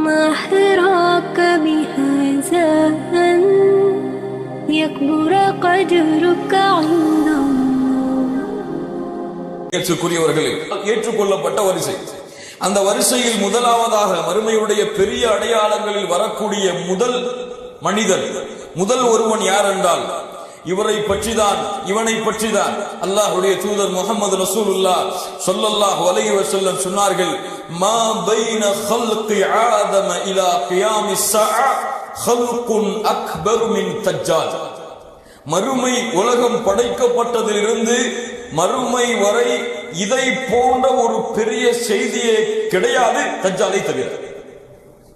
ما حراك بهذا أن يكبر قدرك عند الله ஏற்றுக்குரியவர்களே ஏற்றுக்கொள்ளப்பட்ட வரிசை அந்த வரிசையில் முதலாவதாக மறுமையுடைய பெரிய அடையாளங்களில் வரக்கூடிய முதல் மனிதன் முதல் ஒருவன் யார் என்றால் இவரை பற்றிதான் இவனை பற்றி அல்லாஹுடைய தூதர் முகமது ரசூலுல்லா சொல்லல்லாஹ் வலைய செல்லம் சொன்னார்கள் மா பைன ஹல்கி ஆதம இலா கியாமி ஸஆ ஹல்குன் அக்பர் மின் மறுமை உலகம் படைக்கப்பட்டதிலிருந்து மறுமை வரை இதை போன்ற ஒரு பெரிய செய்தியே கிடையாது தஜ்ஜாலை தவிர.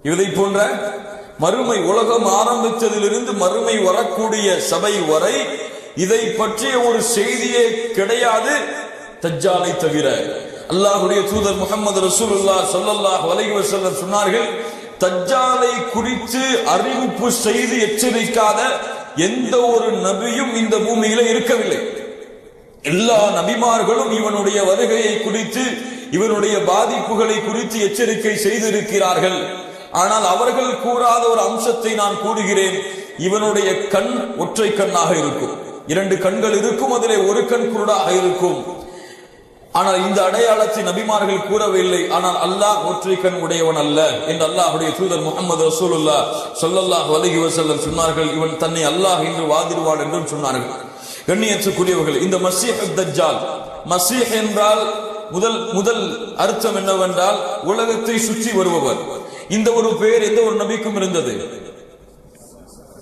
இதை போன்ற மறுமை உலகம் ஆரம்பித்ததிலிருந்து மறுமை வரக்கூடிய சபை வரை இதை பற்றிய ஒரு செய்தியே கிடையாது. தஜ்ஜாலை தவிர அல்லாஹ்வுடைய தூதர் முகமது ரசூலுல்லா சொல்லல்லாஹ் அலைஹி வஸல்லம் சொன்னார்கள் தஜ்ஜாலை குறித்து அறிவிப்பு செய்து எச்சரிக்காத எந்த ஒரு நபியும் இந்த பூமியில இருக்கவில்லை. எல்லா நபிமார்களும் இவனுடைய வருகையை குறித்து இவனுடைய பாதிப்புகளை குறித்து எச்சரிக்கை செய்திருக்கிறார்கள். ஆனால் அவர்கள் கூறாத ஒரு அம்சத்தை நான் கூறுகிறேன். இவனுடைய கண் ஒற்றை கண்ணாக இருக்கும். இரண்டு கண்கள் இருக்கும் அதிலே ஒரு கண் குருடாக இருக்கும். ஆனால் இந்த அடையாளத்தை நபிமார்கள் கூறவில்லை. ஆனால் அல்லாஹ் ஒற்றை கண் உடையவன் அல்ல என்று அல்லாஹுடைய தூதர் முகமது ரசூலுல்லா சொல்லல்லாஹ் வலகி வஸல்லம் சொன்னார்கள். இவன் தன்னை அல்லாஹ் என்று வாதிடுவான் என்றும் சொன்னார்கள். கண்ணியத்துக்குரியவர்கள் இந்த மசீஹ் தஜ்ஜால் மசீஹ் என்றால் முதல் முதல் அர்த்தம் என்னவென்றால் உலகத்தை சுற்றி வருபவர். இந்த ஒரு பெயர் எந்த ஒரு நபிக்கும் இருந்தது.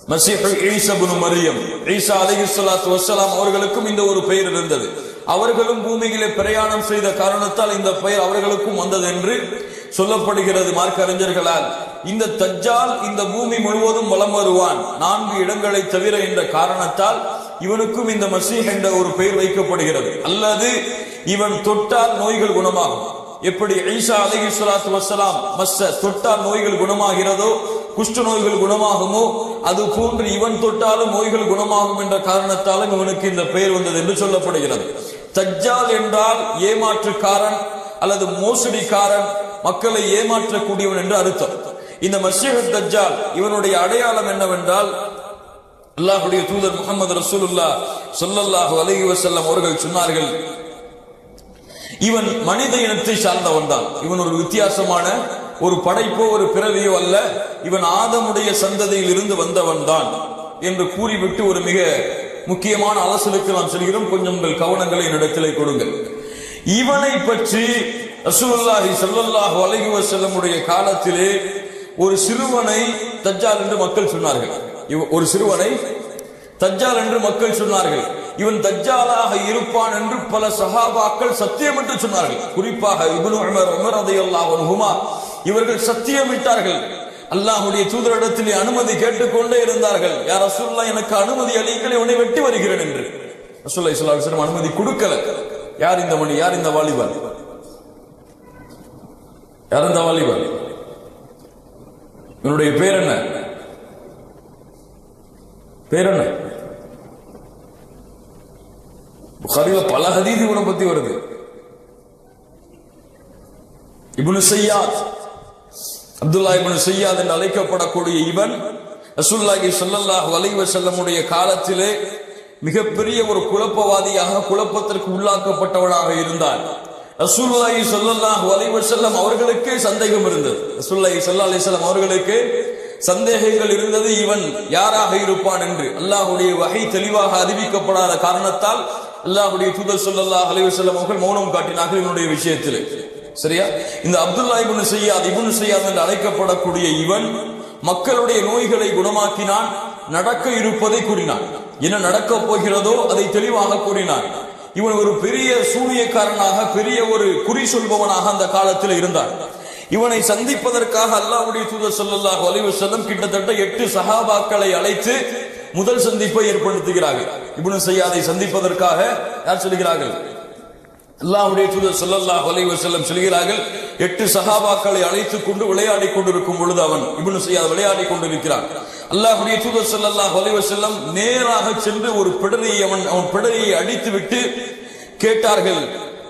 மசீஹ் ஈசா மரியம் ஈசா அலைஹிஸ்ஸலாத்து வஸ்ஸலாம் அவர்களுக்கும் இந்த ஒரு பெயர் இருந்தது. அவர்களும் பூமியிலே பிரயாணம் செய்த காரணத்தால் இந்த பெயர் அவர்களுக்கும் வந்தது என்று சொல்லப்படுகிறது மார்க்க அறிஞர்களால் இந்த தஜ்ஜால் இந்த பூமி முழுவதும் வலம் வருவான். நான்கு இடங்களை தவிர என்ற காரணத்தால் இவனுக்கும் இந்த மசீஹ் என்ற ஒரு பெயர் வைக்கப்படுகிறது. அல்லது இவன் தொட்டால் நோய்கள் குணமாகும். எப்படி ஈசா அலைஹி ஸலாத்து வசலாம் மஸ்ஸ தொட்டால் நோய்கள் குணமாகிறதோ குஷ்ட நோய்கள் குணமாகுமோ அது போன்று இவன் தொட்டாலும் நோய்கள் குணமாகும் என்ற காரணத்தாலும் இவனுக்கு இந்த பெயர் வந்தது என்று சொல்லப்படுகிறது. தஜ்ஜால் என்றால் ஏமாற்றுக்காரன் அல்லது மோசடிக்காரன் மக்களை ஏமாற்றக்கூடியவன் என்று அர்த்தம். இந்த மசீஹ் தஜ்ஜால் இவனுடைய அடையாளம் என்னவென்றால் அல்லாஹுடைய தூதர் முகமது ரசூலுல்லா சொல்லல்லாஹு அலைஹி வசல்லம் அவர்கள் சொன்னார்கள் இவன் மனித இனத்தை சார்ந்தவன் தான் இவன் ஒரு வித்தியாசமான ஒரு படைப்போ ஒரு பிறவியோ அல்ல. இவன் ஆதமுடைய சந்ததியில் இருந்து வந்தவன் தான் என்று கூறிவிட்டு ஒரு மிக முக்கியமான அலசலுக்கு நாம் செல்கிறோம். கொஞ்சம் உங்கள் கவனங்களை என்னிடத்திலே கொடுங்கள். இவனை பற்றி ரசூலுல்லாஹி ஸல்லல்லாஹு அலைஹி வஸல்லமுடைய காலத்திலே ஒரு சிறுவனை தஜ்ஜால் என்று மக்கள் சொன்னார்கள். ஒரு சிறுவனை தஜ்ஜால் என்று மக்கள் சொன்னார்கள். இவன் தஜ்ஜாலாக இருப்பான் என்று பல சஹாபாக்கள் சத்தியமிட்டு சொன்னார்கள். குறிப்பாக இப்னு உமர் உமர் ரலியல்லாஹு அன்ஹுமா இவர்கள் சத்தியமிட்டார்கள். அல்லாஹுடைய தூதரிடத்தில் அனுமதி கேட்டுக்கொண்டே இருந்தார்கள். யார் அசுல்லா எனக்கு அனுமதி அளிக்கலை உன்னை வெட்டி வருகிறேன் என்று. ரசூலுல்லாஹி ஸல்லல்லாஹு அனுமதி கொடுக்கல. யார் இந்த மணி யார் இந்த வாலிபன்? யார் இந்த வாலிபன்? இவனுடைய பேர் என்ன? பேர் என்ன? புகாரில பல ஹதீது இவனை பத்தி வருது. இபுனு சையாத் அப்துல்லா இபுனு சையாத் என்று அழைக்கப்படக்கூடிய இவன் ரசூல்லாஹி ஸல்லல்லாஹு வலைவ செல்லமுடைய காலத்திலே மிகப்பெரிய ஒரு குழப்பவாதியாக குழப்பத்திற்கு உள்ளாக்கப்பட்டவனாக இருந்தான். ரசூல்லாஹி சொல்லல்லாஹ் வலைவ செல்லம் அவர்களுக்கே சந்தேகம் இருந்தது. ரசூல்லாஹி சொல்லா அலிசல்லாம் அவர்களுக்கு சந்தேகங்கள் இருந்தது இவன் யாராக இருப்பான் என்று. அல்லாஹுடைய வகை தெளிவாக அறிவிக்கப்படாத காரணத்தால் அல்லாஹுடைய தூதர் சொல்லல்லா அலைஹி வஸல்லம் அவர்கள் மௌனம் காட்டினார்கள் இவனுடைய விஷயத்தில். சரியா? இந்த அப்துல்லா இபுன் செய்யாது இபுன் செய்யாது என்று அழைக்கப்படக்கூடிய இவன் மக்களுடைய நோய்களை குணமாக்கினான் நடக்க இருப்பதை கூறினான். என்ன நடக்கப் போகிறதோ அதை தெளிவாக கூறினான். இவன் ஒரு பெரிய சூனியக்காரனாக பெரிய ஒரு குறி சொல்பவனாக அந்த காலத்தில் இருந்தான். இவனை சந்திப்பதற்காக அல்லாவுடைய தூதர் சொல்லல்லாஹ் அலைஹி செல்லம் கிட்டத்தட்ட எட்டு சஹாபாக்களை அழைத்து முதல் சந்திப்பை ஏற்படுத்துகிறார்கள். இப்னு செய்யாதை சந்திப்பதற்காக யார் சொல்கிறார்கள்? அல்லாஹ்வுடைய தூதர் ஸல்லல்லாஹு அலைஹி செல்லம் சொல்கிறார்கள் எட்டு சஹாபாக்களை அழைத்துக் கொண்டு விளையாடி கொண்டிருக்கும் பொழுது அவன் இப்னு சையாத் விளையாடி கொண்டிருக்கிறான். அல்லாஹுடைய தூதர் ஸல்லல்லாஹு அலைஹி செல்லம் நேராக சென்று ஒரு பிடரியை அவன் அவன் பிடரியை அடித்துவிட்டு கேட்டார்கள்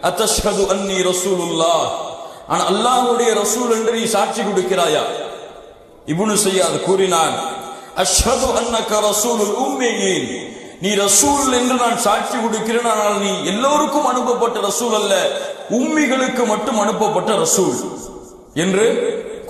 அத்தஷ்ஹது அன்னி ரசூலுல்லாஹ்? ஆனா அல்லாஹுடைய ரசூல் என்று நீ சாட்சி கொடுக்கிறாயா? இப்னு செய்யாது கூறினான் அஷ்ஹது அன்னக ரசூலுல் உம்மியின் நீ ரசூல் என்று நான் சாட்சி கொடுக்கிறேன் ஆனால் நீ எல்லோருக்கும் அனுப்பப்பட்ட ரசூல் அல்ல உம்மிகளுக்கு மட்டும் அனுப்பப்பட்ட ரசூல் என்று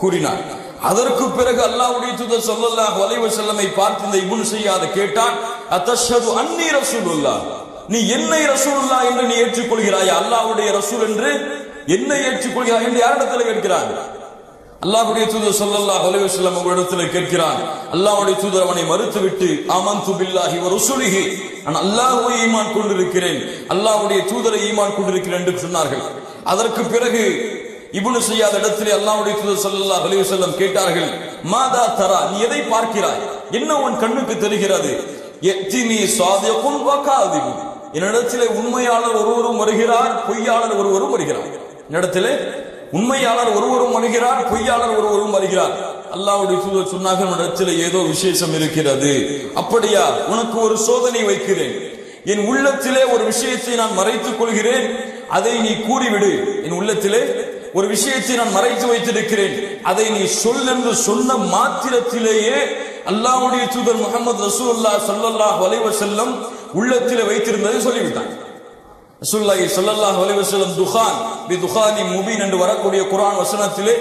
கூறினார் அதற்கு பிறகு அல்லாஹ்வுடைய தூதர் ஸல்லல்லாஹு அலைஹி வஸல்லமை பார்த்து இந்த இப்னு சையாத் கேட்டான் அத்தஷது அன்னி ரசூலுல்லாஹ்? நீ என்னை ரசூலுல்லாஹ் என்று நீ ஏற்றுக்கொள்கிறாயா? அல்லாஹ்வுடைய ரசூல் என்று என்னை ஏற்றுக்கொள்கிறார் என்று யாரிடத்தில் கேட்கிறான் அல்லாஹ்வுடைய தூதர் சொல்லல்லா அலைஹி உங்களிடத்தில் கேட்கிறான் அல்லாஹுடைய தூதர் அவனை மறுத்துவிட்டு ஆமான் பில்லாஹி ஒரு ரசூலிஹி. நான் அல்லாஹுவை ஈமான் கொண்டிருக்கிறேன். அல்லாஹுடைய தூதரை ஈமான் கொண்டிருக்கிறேன் என்று சொன்னார்கள். அதற்கு பிறகு இவனு செய்யாத இடத்திலே அல்லாஹுடைய தூதர் சொல்லல்லா அலைஹி கேட்டார்கள் மாதா தரா நீ எதை பார்க்கிறாய்? என்ன உன் கண்ணுக்கு தெரிகிறது? எத்தினி சாதியக்கும் வ என்னிடத்திலே உண்மையாளர் ஒருவரும் வருகிறார் பொய்யாளர் ஒருவரும் வருகிறார். என்னிடத்திலே உண்மையாளர் ஒருவரும் வருகிறார் பொய்யாளர் ஒருவரும் வருகிறார். அல்லாவுடைய தூதர் சொன்னாக உன்னிடத்தில் ஏதோ விசேஷம் இருக்கிறது. அப்படியா? உனக்கு ஒரு சோதனை வைக்கிறேன். என் உள்ளத்திலே ஒரு விஷயத்தை நான் மறைத்துக் கொள்கிறேன். அதை நீ கூறிவிடு. என் உள்ளத்திலே ஒரு விஷயத்தை நான் மறைத்து வைத்திருக்கிறேன். அதை நீ சொல் என்று சொன்ன மாத்திரத்திலேயே அல்லாஹ்வுடைய தூதர் முகமது ரசூல்லா ஸல்லல்லாஹு வலைவ செல்லம் உள்ளத்திலே வைத்திருந்ததை சொல்லிவிட்டான். ரசூல்லாஹி ஸல்லல்லாஹு அலைஹி வஸல்லம் துகான் பி துகானி முபீன் என்று வரக்கூடிய குர்ஆன் வசனத்திலே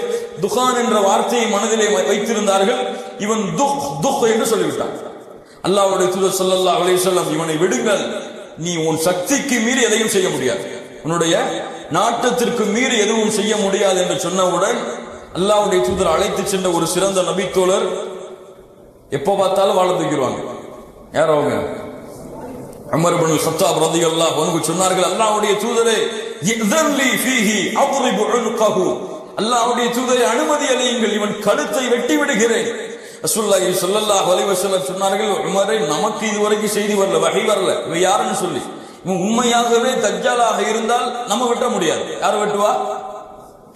துகான் என்ற வார்த்தையை மனதிலே வைத்திருந்தார்கள். இவன் துக் துக் என்று சொல்லிவிட்டான். அல்லாஹ்வுடைய தூதர் ஸல்லல்லாஹு அலைஹி வஸல்லம் இவனை விடுங்கள். நீ உன் சக்திக்கு மீறி எதையும் செய்ய முடியாது. உன்னுடைய நாட்டத்திற்கு மீறி எதுவும் செய்ய முடியாது என்று சொன்னவுடன் அல்லாஹ்வுடைய தூதர் அழைத்து சென்ற ஒரு சிறந்த நபித்தோழர் எப்போ பார்த்தாலும் வாழ தூக்கிடுவாங்க யார் அவங்க? அமர்பனு சத்தா பிரதி அல்லா உனக்கு சொன்னார்கள் அல்லாவுடைய தூதரே இதன்லி ஃபீஹி அவ்ரிபு உன்கஹு. அல்லாஹ்வுடைய தூதரை அனுமதி அளியுங்கள் இவன் கழுத்தை வெட்டி விடுகிறேன். ரசூல்லாஹி சொல்லல்லா அலைஹி வஸல்லம் சொன்னார்கள் உமரை நமக்கு இதுவரைக்கும் செய்தி வரல வகை வரல. இவன் யாருன்னு சொல்லி. இவன் உண்மையாகவே தஜ்ஜாலாக இருந்தால் நம்ம வெட்ட முடியாது. யார் வெட்டுவா?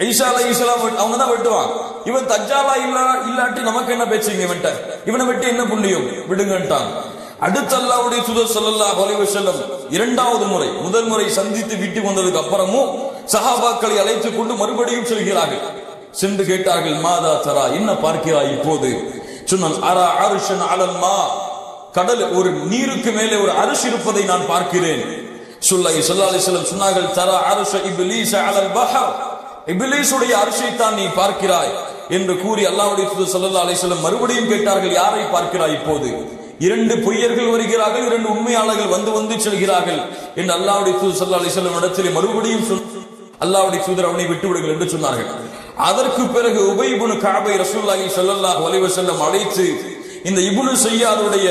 ஈசா அலி இஸ்லாம் அவங்க தான் வெட்டுவான் இவன் தஜ்ஜாலா இல்லா இல்லாட்டி நமக்கு என்ன பேச்சுங்க இவன்ட்ட? இவனை வெட்டி என்ன புண்ணியம்? விடுங்கன்ட்டான். அடுத்த அல்லாவுடைய சுதர் ஸல்லல்லாஹு அலைஹி செல்லம் இரண்டாவது முறை முதல் முறை சந்தித்து வீட்டுக்கு வந்ததுக்கு அப்புறமும் சஹாபாக்களை அழைத்துக் கொண்டு மறுபடியும் செல்கிறார்கள். சென்று கேட்டார்கள் மாதா தரா என்ன பார்க்கிறாய் இப்போது? சொன்னான் அரா அருஷன் அலல்மா கடல் ஒரு நீருக்கு மேலே ஒரு அரிசி இருப்பதை நான் பார்க்கிறேன். சுல்லாஹி சொல்லா அலிஸ்லம் சொன்னார்கள் தரா அருஷ இபிலீஸ் அலல் பஹர். இபிலீஸுடைய அரிசை தான் நீ பார்க்கிறாய் என்று கூறி அல்லாவுடைய தூதர் ஸல்லல்லாஹு அலைஹி மறுபடியும் கேட்டார்கள் யாரை பார்க்கிறாய் இப்போது? இரண்டு பொய்யர்கள் வருகிறார்கள் இரண்டு உண்மையாளர்கள் வந்து வந்து செல்கிறார்கள் என்று அல்லாவுடைய தூதர் ஸல்லல்லாஹு அலைஹி வஸல்லம் இடத்திலே மறுபடியும் அல்லாவுடைய தூதர் அவனை விட்டுவிடுங்கள் என்று சொன்னார்கள். அதற்கு பிறகு உபை காபை ரசூல்லாஹி சொல்லல்லாஹ் வலிவ செல்லம் அழைத்து இந்த இபுனு செய்யாதுடைய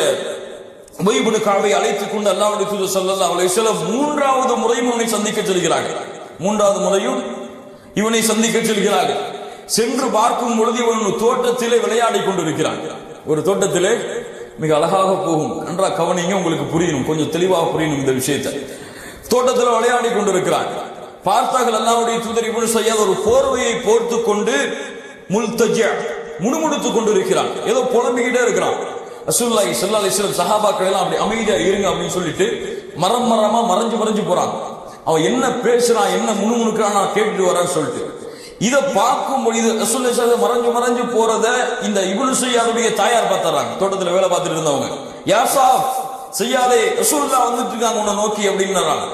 உபை காபை அழைத்துக் கொண்டு அல்லாவுடைய தூதர் ஸல்லல்லாஹு அலைஹி செல்லம் மூன்றாவது முறையும் அவனை சந்திக்க செல்கிறார்கள். மூன்றாவது முறையும் இவனை சந்திக்க செல்கிறார்கள். சென்று பார்க்கும் பொழுது இவன் தோட்டத்திலே விளையாடி கொண்டிருக்கிறான். ஒரு தோட்டத்திலே மிக அழகாக போகும். நன்றாக கவனிங்க உங்களுக்கு புரியணும். கொஞ்சம் தெளிவாக புரியணும் இந்த விஷயத்தை. தோட்டத்தில் விளையாடி கொண்டிருக்கிறான் பார்த்தார்கள் அல்லாவுடைய தூதர் செய்யாத ஒரு போர்வையை போர்த்து கொண்டு முல்தஜ முணுமுணுத்துக் கொண்டிருக்கிறான் ஏதோ புலம்பிக்கிட்டே இருக்கிறான். அசுல்லாய் ஸல்லல்லாஹு அலைஹி வஸல்லம் சஹாபாக்கள் எல்லாம் அப்படி அமைதியா இருங்க அப்படின்னு சொல்லிட்டு மரம் மரமா மறைஞ்சு மறைஞ்சு போறான் அவன் என்ன பேசுறான் என்ன முணுமுணுக்கிறான் நான் கேட்டுட்டு வரேன்னு சொல்லிட்டு. இதை பார்க்கும் பொழுது ரசூல் மறைஞ்சு மறைஞ்சு போறத இந்த இபுல் சையாதுடைய தாயார் பார்த்துறாங்க. தோட்டத்துல வேலை பார்த்துட்டு இருந்தவங்க. யாசாப் செய்யாதே ரசூல்லா வந்துட்டு இருக்காங்க உன்னை நோக்கி அப்படின்னுறாங்க.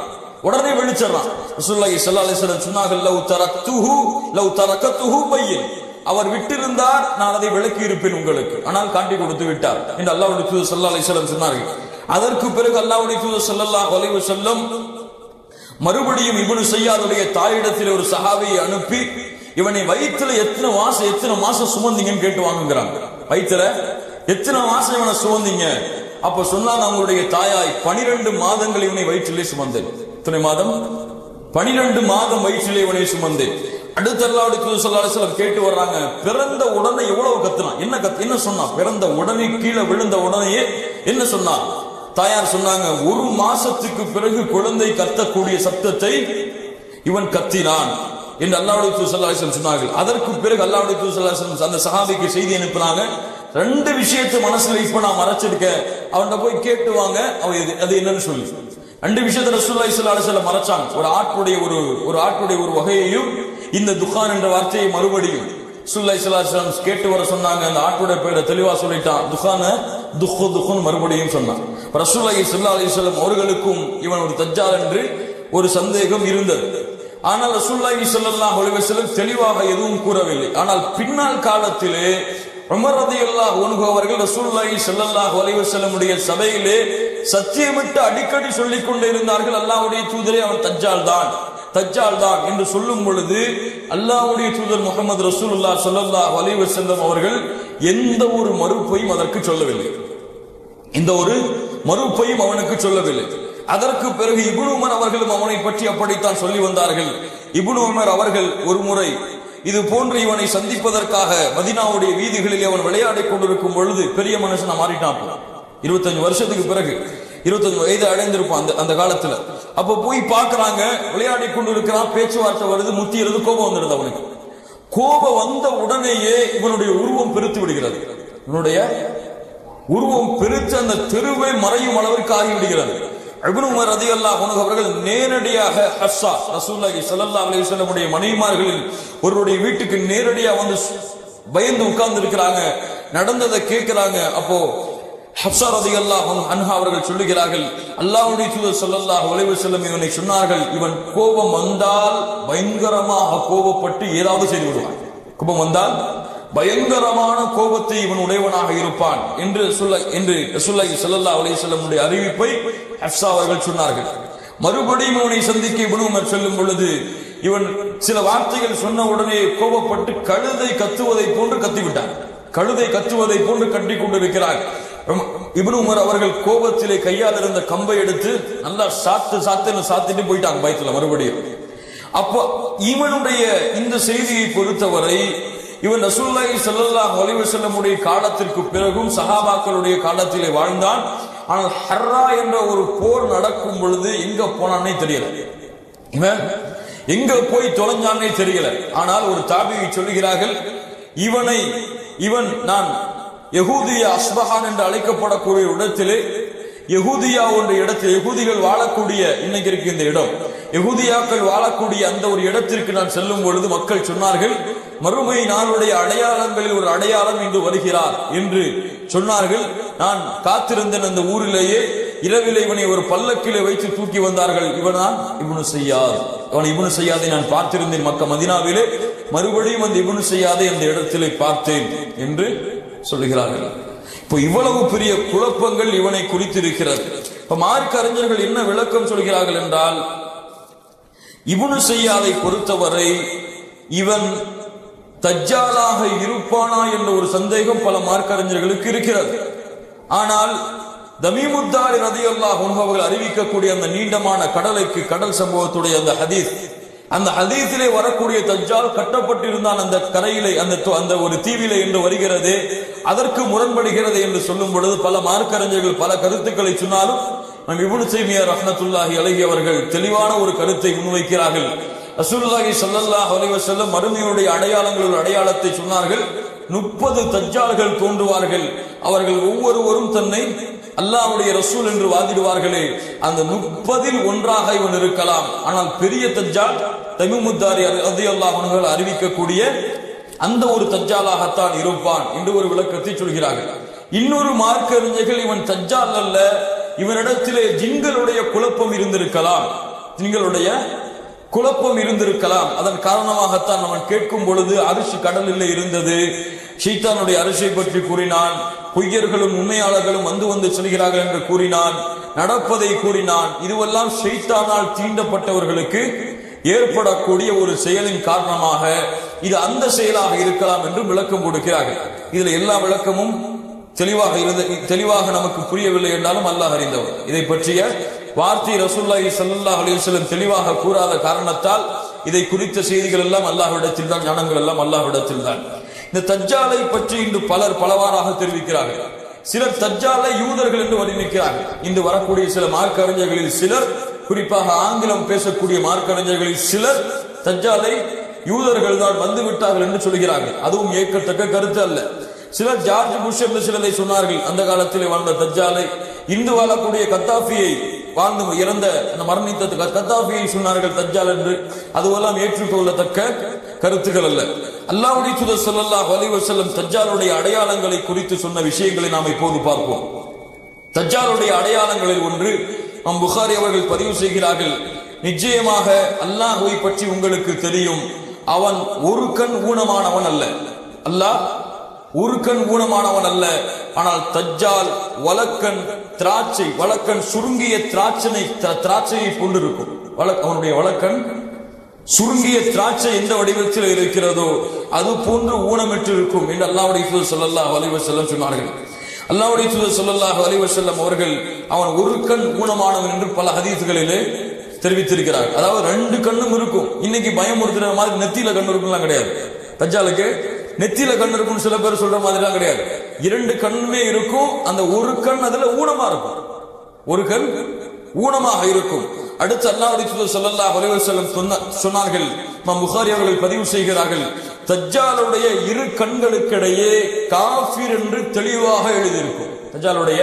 உடனே வெளிச்சிடறான் ரசூலுல்லாஹி ஸல்லல்லாஹு அலைஹி வஸல்லம் சொன்னார்கள் லவ் தரக்துஹு லவ் தரக்கத்துஹு பையன். அவர் விட்டிருந்தார் நான் அதை விளக்கி இருப்பேன் உங்களுக்கு. ஆனால் காட்டி கொடுத்து விட்டார். என்று அல்லாஹ்வுடைய தூதர் ஸல்லல்லாஹு அலைஹி வஸல்லம் சொன்னார்கள். அதற்கு பிறகு அல்லாஹ்வுடைய தூதர் ஸல்லல்லாஹு அலைஹி வஸல்லம் மறுபடியும் இவனு செய்யாதுடைய தாயிடத்தில் ஒரு சஹாபியை அனுப்பி இவனை வயிற்றுல எத்தனை மாசம் எத்தனை மாசம் சுமந்தீங்கன்னு கேட்டு வாங்குங்கிறாங்க. வயிற்றுல எத்தனை மாசம் இவனை சுமந்தீங்க? அப்ப சொன்னாங்க அவங்களுடைய தாயாய் பனிரெண்டு மாதங்கள் இவனை வயிற்றிலே சுமந்தேன். இத்தனை மாதம்? பனிரெண்டு மாதம் வயிற்றிலே இவனை சுமந்தேன். அடுத்த அல்லாவுடைய தூதர் ஸல்லல்லாஹு கேட்டு வர்றாங்க பிறந்த உடனே எவ்வளவு கத்துனா? என்ன கத்து என்ன சொன்னா? பிறந்த உடனே கீழே விழுந்த உடனேயே என்ன சொன்னா? தாயார் சொன்னாங்க ஒரு மாசத்துக்கு பிறகு குழந்தை கத்தக்கூடிய சத்தத்தை இவன் கத்தினான். என்று அல்லாவுடைய தூசல்லாசன் சொன்னார்கள். அதற்கு பிறகு அல்லாவுடைய தூசல்லாசன் அந்த சஹாபிக்கு செய்தி அனுப்புனாங்க. ரெண்டு விஷயத்தை மனசுல இப்ப நான் மறைச்சிருக்க. அவன்கிட்ட போய் கேட்டு வாங்க. அவன் இது அது என்னன்னு சொல்லி. ரெண்டு விஷயத்தை ரசூலுல்லாஹி ஸல்லல்லாஹு அலைஹி மறைச்சாங்க. ஒரு ஆட்டுடைய ஒரு ஒரு ஆட்டுடைய ஒரு வகையையும் இந்த துகான் என்ற வார்த்தையை மறுபடியும் சுல்லை சலாசலம் கேட்டு வர சொன்னாங்க. அந்த ஆட்டுடைய பேரை தெளிவா சொல்லிட்டான். துகான துஹு துஹுன் மறுபடியும் சொன்னான். ரசூலை சுல்லா அலிஸ்லம் அவர்களுக்கும் இவன் ஒரு தஜ்ஜால் என்று ஒரு சந்தேகம் இருந்தது. ஆனால் ரசுல்லாஹி ஸல்லல்லாஹு அலைஹி வஸல்லம் தெளிவாக எதுவும் கூறவில்லை. ஆனால் பின்னால் காலத்திலே உமர் அல்லாஹ் அன்ஹு அவர்கள் ரசூலுல்லாஹி ஸல்லல்லாஹு அலைஹி வஸல்லமுடைய சபையிலே சத்தியமிட்டு அடிக்கடி சொல்லிக் கொண்டு இருந்தார்கள். அல்லாஹ்வுடைய தூதரே அவன் தஜ்ஜால் தான். தஜ்ஜால் தான் என்று சொல்லும் பொழுது அல்லாஹ்வுடைய தூதர் முகமது ரசூலுல்லாஹ் ஸல்லல்லாஹு அலைஹி வஸல்லம் அவர்கள் எந்த ஒரு மறுப்பையும் அதற்கு சொல்லவில்லை. இந்த ஒரு மறுப்பையும் அவனுக்கு சொல்லவில்லை. அதற்கு பிறகு இபுனு உமர் அவர்களும் அவனை பற்றி அப்படித்தான் சொல்லி வந்தார்கள். இபுனு உமர் அவர்கள் ஒரு முறை இது போன்று இவனை சந்திப்பதற்காக மதினாவுடைய வீதிகளில் அவன் விளையாடிக் கொண்டிருக்கும் பொழுது பெரிய மனுஷனை மாறிட்டான். இருபத்தஞ்சு வருஷத்துக்கு பிறகு 25 வயது அடைந்திருப்பான் அந்த அந்த காலத்துல. அப்ப போய் பாக்குறாங்க விளையாடி கொண்டிருக்கிறான் பேச்சுவார்த்தை வருது முத்தி கோபம் வந்துடுது அவனுக்கு. கோபம் வந்த உடனேயே இவனுடைய உருவம் பெருத்து விடுகிறது. இவனுடைய உருவம் பெருத்து அந்த தெருவை மறையும் அளவிற்கு ஆகிவிடுகிறது அபினுமா ரதி அல்லாஹ் அவர்கள் நேரடியாக ஹஸ்ஸா ரசூல்லாஹி ஸல்லல்லாஹு அலைஹி வஸல்லமுடைய மனைவிமார்களில் ஒருவருடைய வீட்டுக்கு நேரடியாக வந்து பயந்து உட்கார்ந்து இருக்கிறாங்க நடந்ததை கேட்கிறாங்க. அப்போ ஹப்சா ரலியல்லாஹு அன்ஹா அவர்கள் சொல்லுகிறார்கள் அல்லாஹுடைய தூதர் சொல்லல்லாஹ் உழைவு செல்லும் இவனை சொன்னார்கள் இவன் கோபம் வந்தால் பயங்கரமாக கோபப்பட்டு ஏதாவது செய்து விடுவான். கோபம் வந்தால் பயங்கரமான கோபத்தை இவன் உடையவனாக இருப்பான் என்று சொல்ல என்று ரசூலுல்லாஹி ஸல்லல்லாஹு அலி வஸல்லமுடைய அறிவிப்பை ஹப்சா அவர்கள் சொன்னார்கள். மறுபடியும் இவனை சந்திக்க இப்னு உமர் செல்லும் பொழுது இவன் சில வார்த்தைகள் சொன்ன உடனே கோபப்பட்டு கழுதை கத்துவதை போன்று கத்திவிட்டான். கழுதை கத்துவதை போன்று கட்டி கொண்டிருக்கிறார். இப்னு உமர் அவர்கள் கோபத்திலே கையால் இருந்த கம்பை எடுத்து நல்லா சாத்து சாத்துன்னு சாத்திட்டு போயிட்டாங்க பயத்துல மறுபடியும். அப்போ இவனுடைய இந்த செய்தியை பொறுத்தவரை இவன் ரசூலுல்லாஹி ஸல்லல்லாஹு அலைஹி வஸல்லமுடைய காலத்திற்கு பிறகும் சஹாபாக்களுடைய காலத்திலே வாழ்ந்தான். ஆனால் ஹர்ரா என்ற ஒரு போர் நடக்கும் பொழுது எங்க போனானே தெரியல. இவன் எங்க போய் தொலைஞ்சானே தெரியல. ஆனால் ஒரு தாபியை சொல்லுகிறார்கள் இவனை இவன் நான் யகூதிய அஸ்பஹான் என்று அழைக்கப்படக்கூடிய இடத்திலே யகூதியா என்ற இடத்தில் யகூதிகள் வாழக்கூடிய இன்னைக்கு இருக்கு இந்த இடம். யகூதியாக்கள் வாழக்கூடிய அந்த ஒரு இடத்திற்கு நான் செல்லும் பொழுது மக்கள் சொன்னார்கள் மறுமை நாளுடைய அடையாளங்களில் ஒரு அடையாளம் இன்று வருகிறார் என்று சொன்னார்கள். நான் காத்திருந்தேன் அந்த ஊரிலேயே. இரவில் இவனை ஒரு பல்லக்கிலே வைத்து தூக்கி வந்தார்கள். இவனான் இவனு செய்யாது அவன் இவனு செய்யாதை நான் பார்த்திருந்தேன் மக்க மதினாவிலே. மறுபடியும் அந்த இவனு செய்யாதை அந்த இடத்திலே பார்த்தேன் என்று சொல்லுகிறார்கள் இப்போ இவ்வளவு பெரிய குழப்பங்கள் இவனை குறித்திருக்கிறது. இப்ப மார்க் அறிஞர்கள் என்ன விளக்கம் சொல்கிறார்கள் என்றால் இவனு செய்யாதை பொறுத்தவரை இவன் தஜ்ஜாலாக இருப்பானா என்ற ஒரு சந்தேகம் பல மார்க்கறிஞர்களுக்கு இருக்கிறது. ஆனால் தமீமுத்தாரி ரதியல்லாஹ் அவர்கள் அறிவிக்கக்கூடிய அந்த நீண்டமான கடலைக்கு கடல் சம்பவத்துடைய அந்த ஹதீஸ் அந்த ஹதீஸிலே வரக்கூடிய தஜ்ஜால் கட்டப்பட்டிருந்தான் அந்த கரையிலே அந்த அந்த ஒரு தீவிலே என்று வருகிறது. அதற்கு முரண்படுகிறது என்று சொல்லும் பொழுது பல மார்க்கறிஞர்கள் பல கருத்துக்களை சொன்னாலும் நம் இபுன் செய்மியார் ரஹ்னத்துல்லாஹி அழகி அவர்கள் தெளிவான ஒரு கருத்தை முன்வைக்கிறார்கள். ரசூலுல்லாஹி ஸல்லல்லாஹு அலைஹி வஸல்லம் மறுமையுடைய அடையாளங்கள் ஒரு அடையாளத்தை சொன்னார்கள். முப்பது தஜ்ஜால்கள் தோன்றுவார்கள். அவர்கள் ஒவ்வொருவரும் தன்னை அல்லாஹ்வுடைய ரசூல் என்று வாதிடுவார்களே. அந்த முப்பதில் ஒன்றாக இவன் இருக்கலாம். ஆனால் பெரிய தஜ்ஜால் தமிமுத்தாரி அதி அல்லாஹ் அறிவிக்கக்கூடிய அந்த ஒரு தஜ்ஜாலாகத்தான் இருப்பான் என்று ஒரு விளக்கத்தை சொல்கிறார்கள். இன்னொரு மார்க்க அறிஞர்கள் இவன் தஜ்ஜால் அல்ல இவனிடத்திலே ஜின்களுடைய குழப்பம் இருந்திருக்கலாம். ஜின்களுடைய குழப்பம் இருந்திருக்கலாம். அதன் காரணமாகத்தான் அவன் கேட்கும் பொழுது அரிசி கடலில் இருந்தது. ஷீத்தானுடைய அரிசியை பற்றி கூறினான். பொய்யர்களும் உண்மையாளர்களும் வந்து வந்து செல்கிறார்கள் என்று கூறினான். நடப்பதை கூறினான். இதுவெல்லாம் ஷைத்தானால் தீண்டப்பட்டவர்களுக்கு ஏற்படக்கூடிய ஒரு செயலின் காரணமாக இது அந்த செயலாக இருக்கலாம் என்று விளக்கம் கொடுக்கிறார்கள். இதுல எல்லா விளக்கமும் தெளிவாக இருந்த தெளிவாக நமக்கு புரியவில்லை என்றாலும் அல்லாஹ் அறிந்தவர் இதை பற்றிய வார்த்தை ரசூல்லாஹி ஸல்லல்லாஹு அலிவசல்லம் தெளிவாக கூறாத காரணத்தால் இதை குறித்த செய்திகள் எல்லாம் அல்லாஹ்விடத்தில் தான் ஞானங்கள் எல்லாம் அல்லாஹ்விடத்தில் தான். இந்த தஜ்ஜாலை பற்றி இன்று பலர் பலவாறாக தெரிவிக்கிறார்கள். சிலர் தஜ்ஜாலை யூதர்கள் என்று வர்ணிக்கிறார்கள். இன்று வரக்கூடிய சில மார்க்க அறிஞர்களில் சிலர் குறிப்பாக ஆங்கிலம் பேசக்கூடிய மார்க்க அறிஞர்களில் சிலர் தஜ்ஜாலை யூதர்கள் தான் வந்து விட்டார்கள் என்று சொல்கிறார்கள். அதுவும் ஏற்கத்தக்க கருத்து அல்ல. சிலர் ஜார்ஜ் புஷ் என்று சிலரை சொன்னார்கள். அந்த காலத்தில் வாழ்ந்த தஜ்ஜாலை இந்து வாழக்கூடிய கத்தாஃபியை வாழ்ந்து இறந்த அந்த மரணித்த கத்தாபியை சொன்னார்கள் தஜ்ஜால் என்று. அதுவெல்லாம் ஏற்றுக்கொள்ளத்தக்க கருத்துக்கள் அல்ல. அல்லாஹ்வுடைய தூதர் சொல்லல்லா அலைஹி தஜ்ஜாலுடைய அடையாளங்களை குறித்து சொன்ன விஷயங்களை நாம் இப்போது பார்ப்போம். தஜ்ஜாலுடைய அடையாளங்களில் ஒன்று நம் புகாரி அவர்கள் பதிவு செய்கிறார்கள் நிச்சயமாக அல்லாஹுவை பற்றி உங்களுக்கு தெரியும். அவன் ஒரு கண் ஊனமானவன் அல்ல. அல்லாஹ் ஒரு கண் ஊனமானவன் அல்ல. ஆனால் தஜ்ஜால் வலக்கண் திராட்சை வழக்கன் சுருங்கிய திராட்சனை த- திராட்சையை கொண்டிருக்கும். அவனுடைய வழக்கன் சுருங்கிய திராட்சை எந்த வடிவத்தில் இருக்கிறதோ அது போன்று ஊனமிட்டு இருக்கும் என்று அல்லாவுடைய தூதர் சொல்லல்லா வலிவ செல்லம் சொன்னார்கள். அல்லாவுடைய தூதர் ஸல்லல்லாஹு வலிவ செல்லம் அவர்கள் அவன் ஒரு கண் ஊனமானவன் என்று பல ஹதீஸ்களிலே தெரிவித்திருக்கிறார். அதாவது ரெண்டு கண்ணும் இருக்கும். இன்னைக்கு பயமுறுத்துற மாதிரி நெத்தியில கண்ணு இருக்கும்லாம் கிடையாது. தஜாலுக்கு நெத்தியில கண் இருக்கும்னு சில பேர் சொல்ற மாதிரிலாம் கிடையாது. இரண்டு கண்ணுமே இருக்கும் அந்த ஒரு கண் அதுல ஊனமா இருக்கும். ஒரு கண் ஊனமாக இருக்கும். அடுத்து அல்லாஹ் சொல்லல்லா ஸல்லல்லாஹு செல்லம் சொன்ன சொன்னார்கள். மா புகாரி அவர்கள் பதிவு செய்கிறார்கள். தஜ்ஜாலுடைய இரு கண்களுக்கிடையே காஃபிர் என்று தெளிவாக எழுதியிருக்கும். தஜ்ஜாலுடைய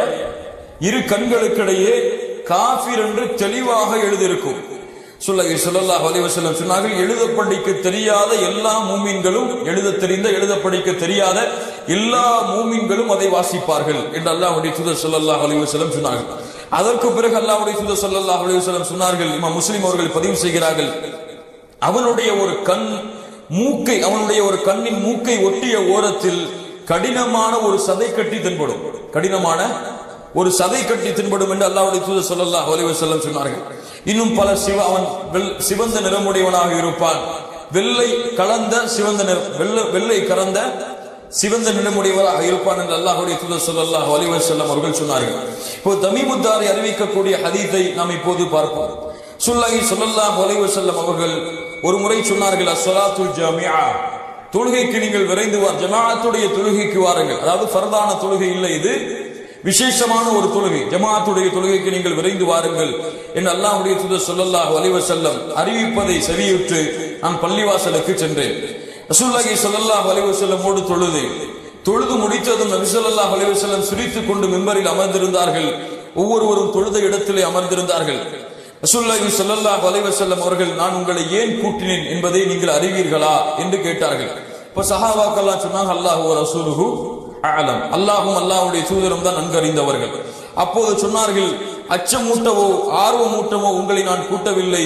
இரு கண்களுக்கிடையே காஃபிர் என்று தெளிவாக எழுதியிருக்கும். சொல்லி சுல்லல்லாஹ் அலைஹி சொன்னார்கள் எழுத படிக்க தெரியாத எல்லா மூமின்களும் எழுத தெரிந்த எழுத படிக்க தெரியாத எல்லா மூமின்களும் அதை வாசிப்பார்கள் என்று அல்லாஹுடைய சுதர் சுல்லல்லாஹ் அலைஹி சொன்னார்கள். அதற்கு பிறகு அல்லாஹுடைய தூதர் சுல்லல்லாஹ் அலைஹி சொன்னார்கள் இம்மா முஸ்லிம் அவர்கள் பதிவு செய்கிறார்கள் அவனுடைய ஒரு கண் மூக்கை அவனுடைய ஒரு கண்ணின் மூக்கை ஒட்டிய ஓரத்தில் கடினமான ஒரு சதை கட்டி தென்படும். கடினமான ஒரு சதை கட்டி தின்படும் என்று அல்லாவுடைய தூத சொல்லல்லா அலைஹி செல்லம் சொன்னார்கள். இன்னும் பல சிவ அவன் சிவந்த நிறமுடையவனாக இருப்பான். வெள்ளை கலந்த சிவந்த நிறம் வெள்ளை வெள்ளை கலந்த சிவந்த நிறமுடையவராக இருப்பான் என்று அல்லாஹுடைய தூதர் சொல்லல்லா ஒலிவர் செல்லம் அவர்கள் சொன்னார்கள். இப்போ தமீமுத்தாரை அறிவிக்கக்கூடிய ஹதீத்தை நாம் இப்போது பார்ப்போம். சுல்லாஹி சொல்லல்லா ஒலிவர் செல்லம் அவர்கள் ஒரு முறை சொன்னார்கள் அஸ்ஸலாத்துல் ஜாமியா தொழுகைக்கு நீங்கள் விரைந்து வார் ஜமாத்துடைய தொழுகைக்கு வாருங்கள். அதாவது ஃபர்தான தொழுகை இல்லை இது. விசேஷமான ஒரு தொழுகை. ஜமாஅத்துடைய தொழுகைக்கு நீங்கள் விரைந்து வாருங்கள். என்று அல்லாஹுடைய தூதர் சொல்லல்லாஹ் வலிவ செல்லம் அறிவிப்பதை செவியுற்று நான் பள்ளிவாசலுக்கு சென்றேன். அசுல்லாஹி சொல்லல்லாஹ் வலிவ செல்லமோடு தொழுதேன் தொழுது முடித்ததும் நபி ஸல்லல்லாஹு அலைஹி செல்லம் சிரித்துக் கொண்டு மெம்பரில் அமர்ந்திருந்தார்கள். ஒவ்வொருவரும் தொழுத இடத்திலே அமர்ந்திருந்தார்கள். அசுல்லாஹி சொல்லல்லாஹ் வலிவ செல்லம் அவர்கள் நான் உங்களை ஏன் கூட்டினேன் என்பதை நீங்கள் அறிவீர்களா? என்று கேட்டார்கள். இப்ப சஹாபாக்கெல்லாம் சொன்னாங்க அல்லாஹ் வ ரசூலுஹு அலம் அல்லாஹும் அல்லாஹுடைய தூதரும் தான் நன்கு அறிந்தவர்கள் அப்போது சொன்னார்கள் அச்சமூட்டவோ ஆர்வமூட்டமோ உங்களை நான் கூட்டவில்லை.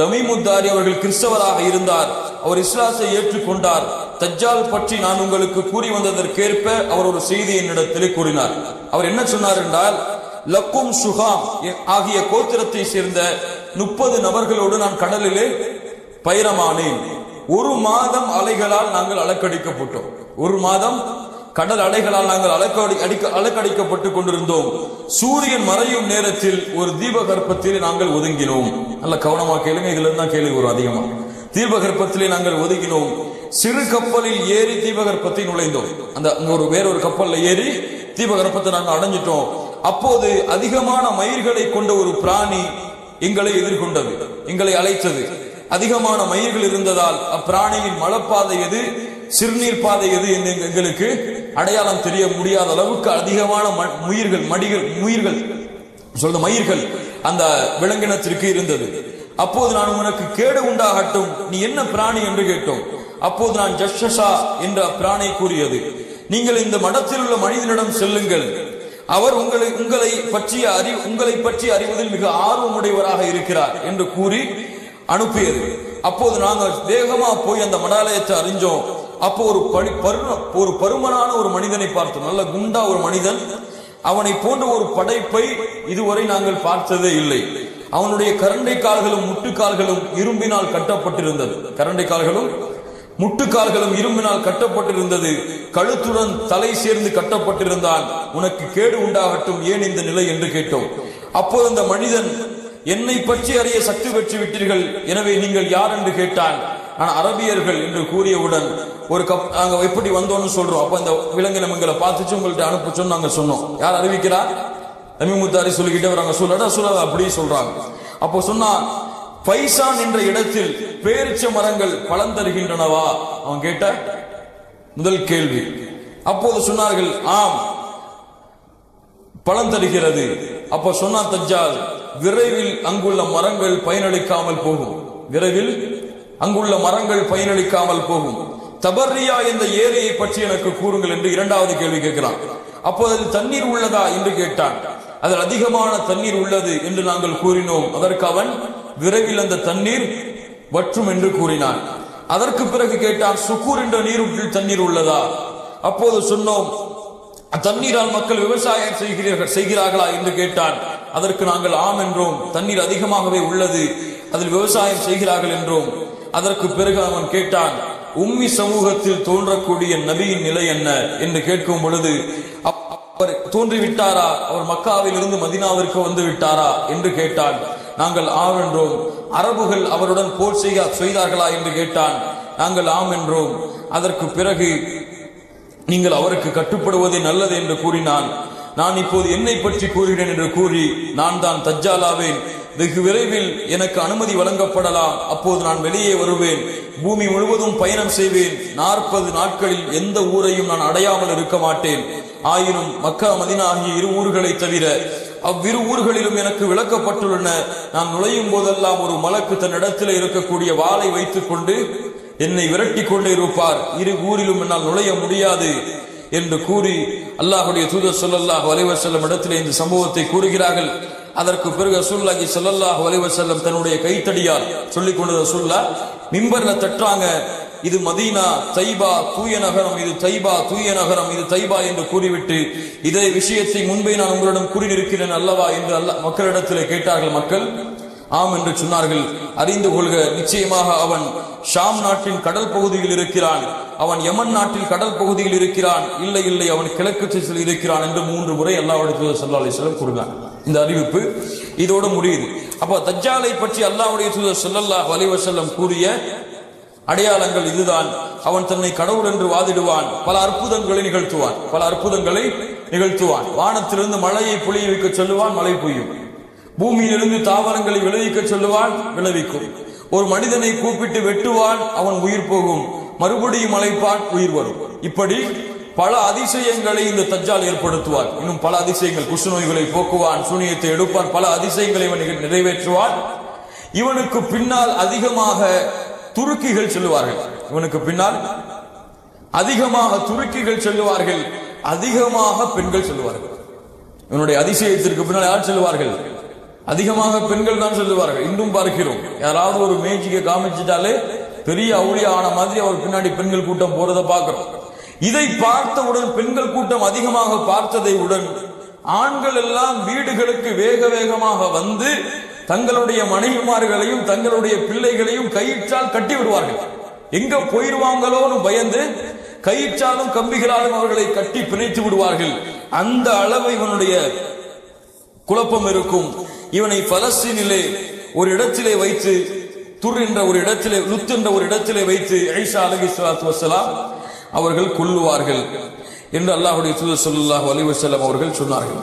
தமிமுத்தாரி அவர்கள் கிறிஸ்தவராக இருந்தார். அவர் இஸ்லாசை ஏற்றுக்கொண்டார். தஜ்ஜால் பற்றி நான் உங்களுக்கு கூறி வந்ததற்கேற்ப அவர் ஒரு செய்தி என்னிடத்திலே கூறினார். அவர் என்ன சொன்னார் என்றால் லக்கும் சுகாம் ஆகிய கோத்திரத்தை சேர்ந்த முப்பது நபர்களோடு நான் கடலிலே பயிரமானேன். ஒரு மாதம் அலைகளால் நாங்கள் அலக்கடிக்கப்பட்டோம். ஒரு மாதம் கடல் அலைகளால் நாங்கள் அலக்கடி அடிக்க அலக்கடிக்கப்பட்டு கொண்டிருந்தோம். சூரியன் மறையும் நேரத்தில் ஒரு தீபகற்பத்தில் நாங்கள் ஒதுங்கினோம். நல்ல கவனமா கேளுங்க இதுல இருந்தா கேள்வி வரும் அதிகமா. தீபகற்பத்திலே நாங்கள் ஒதுங்கினோம். சிறு கப்பலில் ஏறி தீபகற்பத்தை நுழைந்தோம். அந்த அங்க ஒரு வேறொரு கப்பல்ல ஏறி தீபகற்பத்தை நாங்கள் அடைஞ்சிட்டோம். அப்போது அதிகமான மயிர்களை கொண்ட ஒரு பிராணி எங்களை எதிர்கொண்டது எங்களை அழைத்தது. அதிகமான மயிர்கள் இருந்ததால் அப்பிராணியின் மலப்பாதை எது சிறுநீர் பாதை எது என்று எங்களுக்கு அடையாளம் தெரிய முடியாத அளவுக்கு அதிகமான ம- முயிர்கள் மடிகள் முயிர்கள் சொல்ற மயிர்கள் அந்த விலங்கினத்திற்கு இருந்தது. அப்போது நான் உனக்கு கேடு உண்டாகட்டும் நீ என்ன பிராணி என்று கேட்டோம். அப்போது நான் ஜஷஷா என்ற பிராணி கூறியது. நீங்கள் இந்த மடத்தில் உள்ள மனிதனிடம் செல்லுங்கள். அவர் உங்களை உங்களை பற்றிய அறி உங்களை பற்றி அறிவதில் மிக ஆர்வமுடையவராக இருக்கிறார் என்று கூறி அனுப்பியது. அப்போது நாங்கள் வேகமா போய் அந்த மடாலயத்தை அறிஞ்சோம். அப்போ ஒரு படி பரு- ஒரு பருமனான ஒரு மனிதனை பார்த்தோம். நல்ல குண்டா ஒரு மனிதன். அவனை போன்ற ஒரு படைப்பை இதுவரை நாங்கள் பார்த்ததே இல்லை. அவனுடைய கரண்டை கால்களும் முட்டுக்கால்களும் இரும்பினால் கட்டப்பட்டிருந்தது. கரண்டை கால்களும் முட்டுக்கால்களும் இரும்பினால் கட்டப்பட்டிருந்தது. கழுத்துடன் தலை சேர்ந்து கட்டப்பட்டிருந்தான். உனக்கு கேடு உண்டாகட்டும் ஏன் இந்த நிலை என்று கேட்டோம். அப்போது அந்த மனிதன் என்னை பற்றி அறிய சக்தி பெற்று விட்டீர்கள் எனவே நீங்கள் யார்? என்று கேட்டான். ஆனால் அரபியர்கள் என்று கூறியவுடன் ஒரு கப் நாங்க எப்படி வந்தோம்னு சொல்றோம். அப்ப இந்த விலங்கினம் எங்களை பார்த்துச்சு உங்கள்ட்ட அனுப்பிச்சோன்னு நாங்க சொன்னோம். யார் அறிவிக்கிறா? தமிமுத்தாரி சொல்லிக்கிட்டே வராங்க. சொல்லடா சொல்லாத அப்படி சொல்றாங்க. அப்போ சொன்னா பைசான் என்ற இடத்தில் பேரிச்ச மரங்கள் பலன் தருகின்றனவா அவன் கேட்ட முதல் கேள்வி. அப்போது சொன்னார்கள் ஆம் பலன் தருகிறது அப்ப சொன்னா தஜ்ஜால் விரைவில் அங்குள்ள மரங்கள் பயனளிக்காமல் போகும். விரைவில் அங்குள்ள மரங்கள் பயனளிக்காமல் போகும். தபர்ரியா என்ற ஏரியை பற்றி எனக்கு கூறுங்கள் என்று இரண்டாவது கேள்வி கேட்கிறான். அப்போது அதில் தண்ணீர் உள்ளதா என்று கேட்டான். அதில் அதிகமான தண்ணீர் உள்ளது என்று நாங்கள் கூறினோம். அதற்கு அவன் விரைவில் அந்த தண்ணீர் வற்றும் என்று கூறினான். அதற்கு பிறகு கேட்டான் சுக்கூர் என்ற நீருக்குள் தண்ணீர் உள்ளதா? அப்போது சொன்னோம் தண்ணீரால் மக்கள் விவசாயம் செய்கிறீர்கள் செய்கிறார்களா? என்று கேட்டான். அதற்கு நாங்கள் ஆம் என்றோம். தண்ணீர் அதிகமாகவே உள்ளது. அதில் விவசாயம் செய்கிறார்கள் என்றோம். அதற்கு பிறகு அவன் கேட்டான் உம்மி சமூகத்தில் தோன்றக்கூடிய நபியின் நிலை என்ன? என்று கேட்கும் பொழுது அப்- அவர் தோன்றிவிட்டாரா? அவர் மக்காவில் இருந்து மதினாவிற்கு வந்து விட்டாரா என்று கேட்டான். நாங்கள் ஆம் என்றோம் அரபுகள் அவருடன் போர் செய்ய செய்தார்களா? என்று கேட்டான். நாங்கள் ஆம் என்றோம் அதற்கு பிறகு நீங்கள் அவருக்கு கட்டுப்படுவதே நல்லது என்று கூறினான். நான் இப்போது என்னை பற்றி கூறுகிறேன் என்று கூறி நான் தான் தஜ்ஜாலாவேன். வெகு விரைவில் எனக்கு அனுமதி வழங்கப்படலாம். அப்போது நான் வெளியே வருவேன். பூமி முழுவதும் பயணம் செய்வேன். நாற்பது நாட்களில் எந்த ஊரையும் நான் அடையாமல் இருக்க மாட்டேன். ஆயினும் மக்கா மதினா ஆகிய இரு ஊர்களை தவிர அவ்விரு ஊர்களிலும் எனக்கு விளக்கப்பட்டுள்ளன. நான் நுழையும் போதெல்லாம் ஒரு மலக்கு தன் இடத்தில் இருக்கக்கூடிய வாளை வைத்துக் கொண்டு என்னை விரட்டி கொண்டே இருப்பார். இரு ஊரிலும் என்னால் நுழைய முடியாது என்று கூறி அல்லாஹுடைய தூதர் சொல்லல்லாஹ் வலைவர் செல்லும் இடத்திலே இந்த சம்பவத்தை கூறுகிறார்கள். அதற்கு பிறகு ரசூலுல்லாஹி ஸல்லல்லாஹு அலைஹி தன்னுடைய கைத்தடியால் சொல்லிக் கொண்டு ரசூல்லா மிம்பர்ல தட்டுறாங்க. இது மதீனா தைபா தூய நகரம். இது தைபா தூய நகரம். இது தைபா என்று கூறிவிட்டு இதே விஷயத்தை முன்பே நான் உங்களிடம் கூறியிருக்கிறேன் அல்லவா? என்று அல்ல மக்களிடத்திலே கேட்டார்கள் மக்கள். ஆம் என்று சொன்னார்கள். அறிந்து கொள்க நிச்சயமாக அவன் ஷாம் நாட்டின் கடல் பகுதியில் இருக்கிறான். அவன் யமன் நாட்டில் கடல் பகுதியில் இருக்கிறான். இல்லை இல்லை அவன் கிழக்கு திசையில் இருக்கிறான் என்று மூன்று முறை எல்லா சல்லா அலிஸ்லாம் கூறுகிறான். இந்த அறிவிப்பு இதோடு முடியுது. அப்போ தஜ்ஜாலை பற்றி அல்லாஹுடைய தூதர் ஸல்லல்லாஹு அலைஹி கூறிய அடையாளங்கள் இதுதான். அவன் தன்னை கடவுள் என்று வாதிடுவான். பல அற்புதங்களை நிகழ்த்துவான். பல அற்புதங்களை நிகழ்த்துவான். வானத்திலிருந்து மழையை பொழிய வைக்க சொல்லுவான் மழை பெய்யும். பூமியிலிருந்து தாவரங்களை விளைவிக்க சொல்லுவான் விளைவிக்கும். ஒரு மனிதனை கூப்பிட்டு வெட்டுவான் அவன் உயிர் போகும். மறுபடியும் அழைப்பான் உயிர் வரும். இப்படி பல அதிசயங்களை இந்த தஜ்ஜால் ஏற்படுத்துவார். இன்னும் பல அதிசயங்கள். குஷ்ண நோய்களை போக்குவான் சூனியத்தை எடுப்பான் பல அதிசயங்களை இவன் நிறைவேற்றுவான். இவனுக்கு பின்னால் அதிகமாக துருக்கிகள் செல்லுவார்கள். இவனுக்கு பின்னால் அதிகமாக துருக்கிகள் செல்லுவார்கள். அதிகமாக பெண்கள் செல்லுவார்கள். இவனுடைய அதிசயத்திற்கு பின்னால் யார் செல்வார்கள் அதிகமாக பெண்கள் தான் செல்லுவார்கள். இன்றும் பார்க்கிறோம். யாராவது ஒரு மேஜிக்கை காமிச்சிட்டாலே பெரிய அவுளியா ஆன மாதிரி அவர் பின்னாடி பெண்கள் கூட்டம் போறதை பார்க்கிறோம். இதை பார்த்தவுடன் பெண்கள் கூட்டம் அதிகமாக பார்த்ததை உடன் ஆண்கள் எல்லாம் வீடுகளுக்கு வேக வேகமாக வந்து தங்களுடைய மனைவிமார்களையும் தங்களுடைய பிள்ளைகளையும் கயிற்றால் கட்டி விடுவார்கள். எங்க போயிருவாங்களோன்னு பயந்து கயிற்றாலும் கம்பிகளாலும் அவர்களை கட்டி பிணைத்து விடுவார்கள். அந்த அளவு இவனுடைய குழப்பம் இருக்கும். இவனை பலஸ்தீனிலே ஒரு இடத்திலே வைத்து துர் என்ற ஒரு இடத்திலே லுத் என்ற ஒரு இடத்திலே வைத்து ஐஷா அலகி வசலாம் அவர்கள் கொல்லுவார்கள் என்று அல்லாஹுடைய தூதர் ஸல்லல்லாஹு அலிவசல்லம் அவர்கள் சொன்னார்கள்.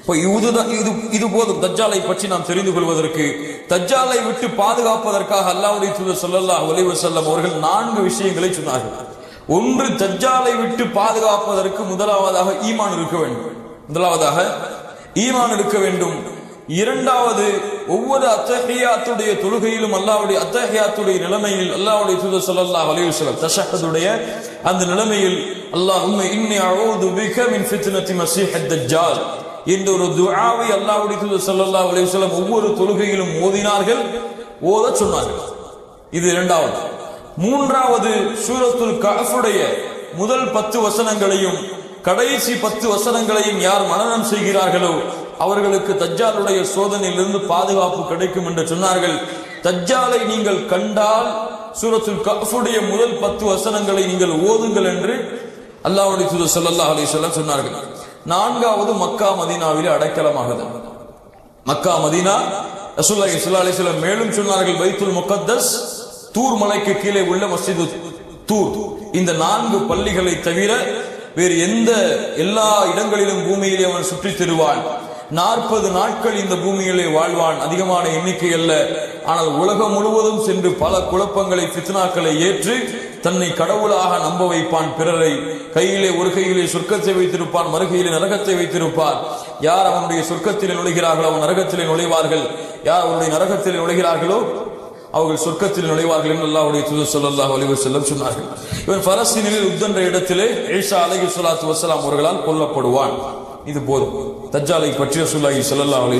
இப்போ இதுதான் இது இது போதும். தஜ்ஜாலை பற்றி நாம் தெரிந்து கொள்வதற்கு தஜ்ஜாலை விட்டு பாதுகாப்பதற்காக அல்லாஹ்வுடைய தூதர் ஸல்லல்லாஹு அலைஹி அவர்கள் நான்கு விஷயங்களை சொன்னார்கள். ஒன்று தஜ்ஜாலை விட்டு பாதுகாப்பதற்கு முதலாவதாக ஈமான் இருக்க வேண்டும். முதலாவதாக ஈமான் இருக்க வேண்டும். இரண்டாவது ஒவ்வொரு அத்தகையாத்துடைய தொழுகையிலும் அல்லாவுடைய அத்தகையாத்துடைய நிலைமையில் அல்லாவுடைய தூதர் சொல்லல்லா அலைஹி வஸல்லம் அந்த நிலைமையில் அல்லாஹும்ம இன்னி அஊது பிக மின் ஃபித்னதி மஸீஹ் தஜ்ஜால் என்ற ஒரு துஆவை அல்லாவுடைய தூதர் சொல்லல்லா அலைஹி வஸல்லம் ஒவ்வொரு தொழுகையிலும் ஓதினார்கள் ஓதச் சொன்னார்கள். இது இரண்டாவது. மூன்றாவது சூரத்துல் கஃபுடைய முதல் பத்து வசனங்களையும் கடைசி பத்து வசனங்களையும் யார் மனநம் செய்கிறார்களோ அவர்களுக்கு தஜ்ஜாலுடைய சோதனையிலிருந்து பாதுகாப்பு கிடைக்கும் என்று சொன்னார்கள். தஜ்ஜாலை நீங்கள் கண்டால் சூரத்துல் கஃபுடைய முதல் பத்து வசனங்களை நீங்கள் ஓதுங்கள் என்று அல்லாஹுடைய தூதர் ஸல்லல்லாஹு அலி சொல்லம் சொன்னார்கள். நான்காவது மக்கா மதீனாவிலே அடைக்கலமாகுது. மக்கா மதீனா ரசூல்லா ஸல்லல்லாஹு அலி சொல்லம் மேலும் சொன்னார்கள் பைத்துல் முகத்தஸ் தூர் மலைக்கு கீழே உள்ள மஸ்ஜிது தூர். இந்த நான்கு பள்ளிகளை தவிர வேறு எந்த எல்லா இடங்களிலும் பூமியிலே அவன் சுற்றித் திருவான். நாற்பது நாட்கள் இந்த பூமியிலே வாழ்வான். அதிகமான எண்ணிக்கை அல்ல. ஆனால் உலகம் முழுவதும் சென்று பல குழப்பங்களை ஃபித்னாக்களை ஏற்று தன்னை கடவுளாக நம்ப வைப்பான் பிறரை. கையிலே ஒரு கையிலே சொர்க்கத்தை வைத்திருப்பான் மறுகையிலே நரகத்தை வைத்திருப்பார். யார் அவனுடைய சொர்க்கத்திலே நுழைகிறார்களோ அவன் நரகத்திலே நுழைவார்கள். யார் அவனுடைய நரகத்திலே நுழைகிறார்களோ அவர்கள் சொர்க்கத்தில் நுழைவார்கள் என்று அல்லாவுடைய தூதர் ஸல்லல்லாஹு அலைஹி செல்லம் சொன்னார்கள். இவன் பலஸ்தீனில் உத்தன்ற இடத்திலே ஈசா அலைஹி ஸலாத்து வசலாம் அவர்களால் கொல்லப்படுவான். இது போதும். தஜ்ஜாலை பற்றிய ரசூல்லாஹி ஸல்லல்லாஹு அலைஹி